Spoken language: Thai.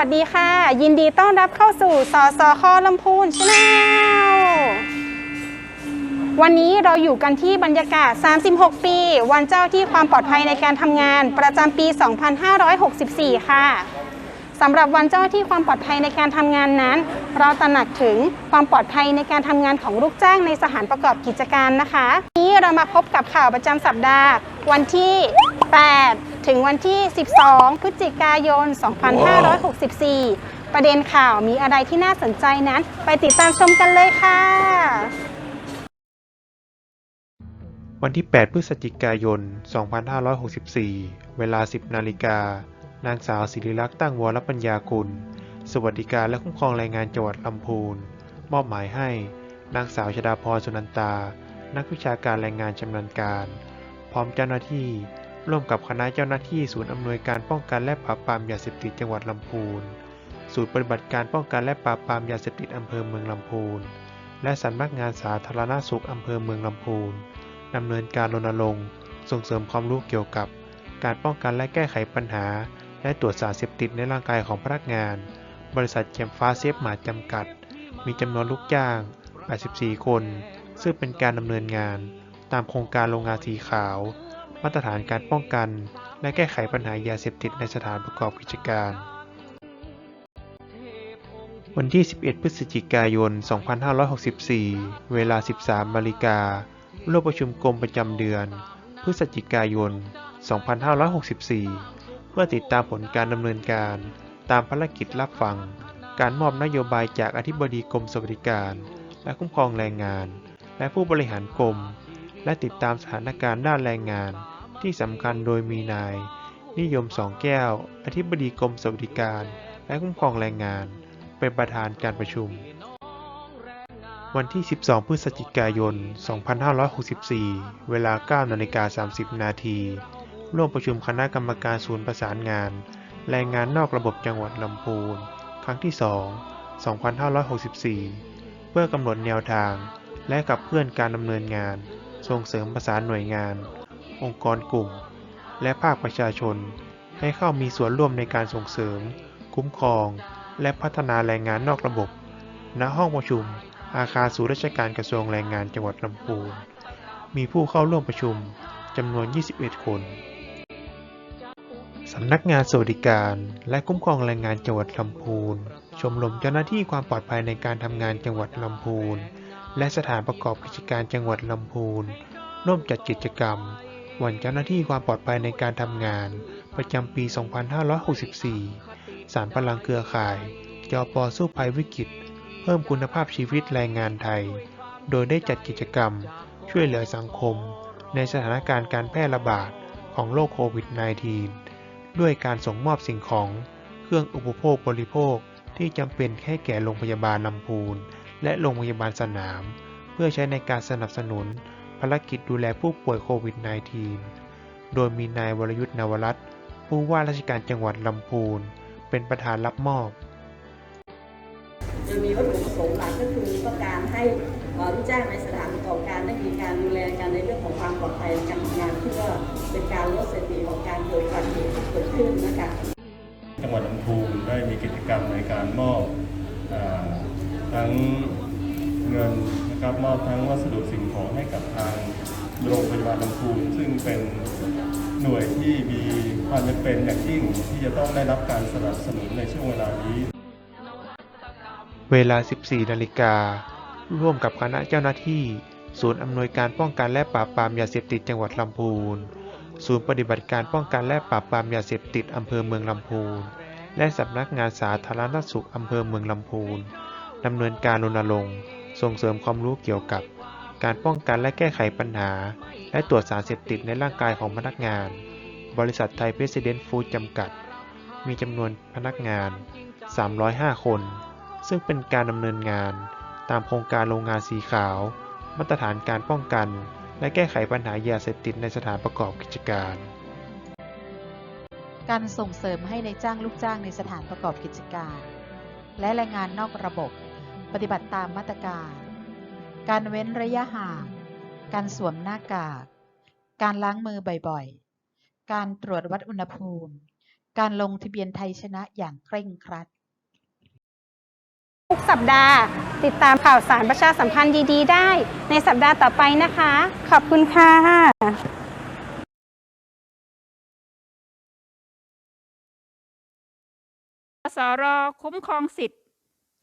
สวัสดีค่ะ ยินดีต้อนรับเข้าสู่สอสอคอลำพูนชาแนลวันนี้เราอยู่กันที่บรรยากาศ 36 ปี วันเจ้าที่ความปลอดภัยในการทำงาน ประจำปี 2564 ค่ะสำหรับวันเจ้าที่ความปลอดภัยในการทำงานนั้น เราตระหนักถึงความปลอดภัยในการทำงานของลูกจ้างในสถานประกอบกิจการนะคะ นี้เรามาพบกับข่าวประจำสัปดาห์ วันที่ 8 ถึงวันที่ 12 พฤศจิกายน 2564 ประเด็นข่าวมีอะไรที่น่าสนใจนั้น ไปติดตามชมกันเลยค่ะ วันที่ 8 พฤศจิกายน 2564 เวลา 10 นาฬิกา นางสาวศิริลักษณ์ตั้งวรปัญญาคุณ สวัสดิการและคุ้มครองแรงงานจังหวัดลำพูน มอบหมายให้ นางสาวชดาพรสุนันตา นักวิชาการแรงงานชำนาญการ พร้อมเจ้าหน้าที่ ร่วมกับคณะเจ้าหน้าที่ศูนย์อำนวยการป้องกันและปราบปรามยาเสพติดจังหวัดลำพูน ศูนย์ปฏิบัติการป้องกันและปราบปรามยาเสพติดอำเภอเมืองลำพูน และสำนักงานสาธารณสุขอำเภอเมืองลำพูนดำเนินการรณรงค์ ส่งเสริมความรู้เกี่ยวกับ การป้องกันและแก้ไขปัญหา และตรวจสารเสพติดในร่างกายของพนักงาน บริษัทแคมฟ้าเซฟหมาจำกัด มีจำนวนลูกจ้าง 84 คน ซึ่งเป็นการดำเนินงาน ตามโครงการโรงงานสีขาว มาตรฐานการป้องกัน และแก้ไขปัญหายาเสพติดในสถานประกอบกิจการ วันที่ 11 พฤศจิกายน 2564 เวลา 13นาฬิการ่วมประชุมกรมประจำเดือน พฤศจิกายน 2564 เพื่อติดตามผลการดำเนินการ ตามภารกิจรับฟัง การมอบนโยบายจากอธิบดีกรมสวัสดิการ และคุ้มครองแรงงาน และผู้บริหารกรมและติดตามสถานการณ์ด้านแรงงาน ที่สำคัญโดยมีนาย นิยมสองแก้ว อธิบดีกรมสวัสดิการ และคุ้มครองแรงงาน เป็นประธานการประชุม วันที่ 12 พฤศจิกายน 2564 เวลา 9นาฬิกา30 นาทีร่วมประชุมคณะกรรมการศูนย์ประสานงาน แรงงานนอกระบบจังหวัดลำพูน ครั้งที่ 2 2564 เพื่อกำหนดแนวทาง และขับเคลื่อนการดำเนินงาน ส่งเสริมประสานหน่วยงาน องค์กรกลุ่ม และภาคประชาชนให้เข้ามีส่วนร่วมในการส่งเสริม คุ้มครอง และพัฒนาแรงงานนอกระบบ ณ ห้องประชุม อาคารศูนย์ราชการกระทรวงแรงงานจังหวัดลำพูน มีผู้เข้าร่วมประชุมจำนวน 21 คนสำนักงานสวัสดิการและคุ้มครองแรงงานจังหวัดลำพูน ชมรมเจ้าหน้าที่ความปลอดภัยในการทำงานจังหวัดลำพูน และสถานประกอบกิจการจังหวัดลำพูนร่วมจัดกิจกรรม วันเจ้าหน้าที่ความปลอดภัยในการทำงาน ประจำปี 2564 สารพลังเครือข่ายจอปอสู้ภัยวิกฤต เพิ่มคุณภาพชีวิตแรงงานไทย โดยได้จัดกิจกรรม ช่วยเหลือสังคม ในสถานการณ์การแพร่ระบาดของโรคโควิด -19 ด้วยการส่งมอบสิ่งของ เครื่องอุปโภคบริโภคที่จำเป็นให้แก่โรงพยาบาลลำพูน และโรงพยาบาลสนาม เพื่อใช้ในการสนับสนุน ภารกิจดูแลผู้ป่วยโควิด -19 โดยมีนายวรยุทธ์นวรัตน์ผู้ว่าราชการจังหวัดลำพูน เป็นประธานรับมอบโดยมีวัตถุประสงค์หลักก็คือต้องการให้เอ่อลูกจ้างในสถานประกอบการได้มีการดูแลกันในเรื่องของความปลอดภัยในการทำงานเพื่อเป็นการลดสถิติของการเกิดอุบัติเหตุที่เกิดขึ้นนะคะจังหวัดลำพูนได้มีกิจกรรมในการมอบอาทั้งเงินนะ ครับมอบทั้งวัสดุสิ่งของให้กับทางโรงพยาบาลลำพูนซึ่งเป็นหน่วยที่มีความจำเป็นอย่างยิ่งที่จะต้องได้รับการสนับสนุนในช่วงเวลานี้ เวลา 14 นาฬิกา ร่วมกับคณะเจ้าหน้าที่ ศูนย์อำนวยการป้องกันและปราบปรามยาเสพติดจังหวัดลำพูน ศูนย์ปฏิบัติการป้องกันและปราบปรามยาเสพติดอำเภอเมืองลำพูน และสำนักงานสาธารณสุขอำเภอเมืองลำพูนดำเนินการรณรงค์ ส่งเสริมความรู้เกี่ยวกับ การป้องกันและแก้ไขปัญหา และตรวจสารเสพติดในร่างกายของพนักงาน บริษัทไทยเพรสเดนต์ฟู้ดจำกัด มีจำนวนพนักงาน 305 คน ซึ่งเป็นการดำเนินงาน ตามโครงการโรงงานสีขาว มาตรฐานการป้องกัน และแก้ไขปัญหายาเสพติดในสถานประกอบกิจการการส่งเสริมให้ในจ้างลูกจ้างในสถานประกอบกิจการ และแรงงานนอกระบบ ปฏิบัติตามมาตรการ การเว้นระยะห่าง การสวมหน้ากาก การล้างมือบ่อยๆ การตรวจวัดอุณหภูมิ การลงทะเบียนไทยชนะอย่างเคร่งครัด ทุกสัปดาห์ ติดตามข่าวสารประชาสัมพันธ์ดีๆ ได้ ในสัปดาห์ต่อไปนะคะ ขอบคุณค่ะสรคุ้มครองสิทธิ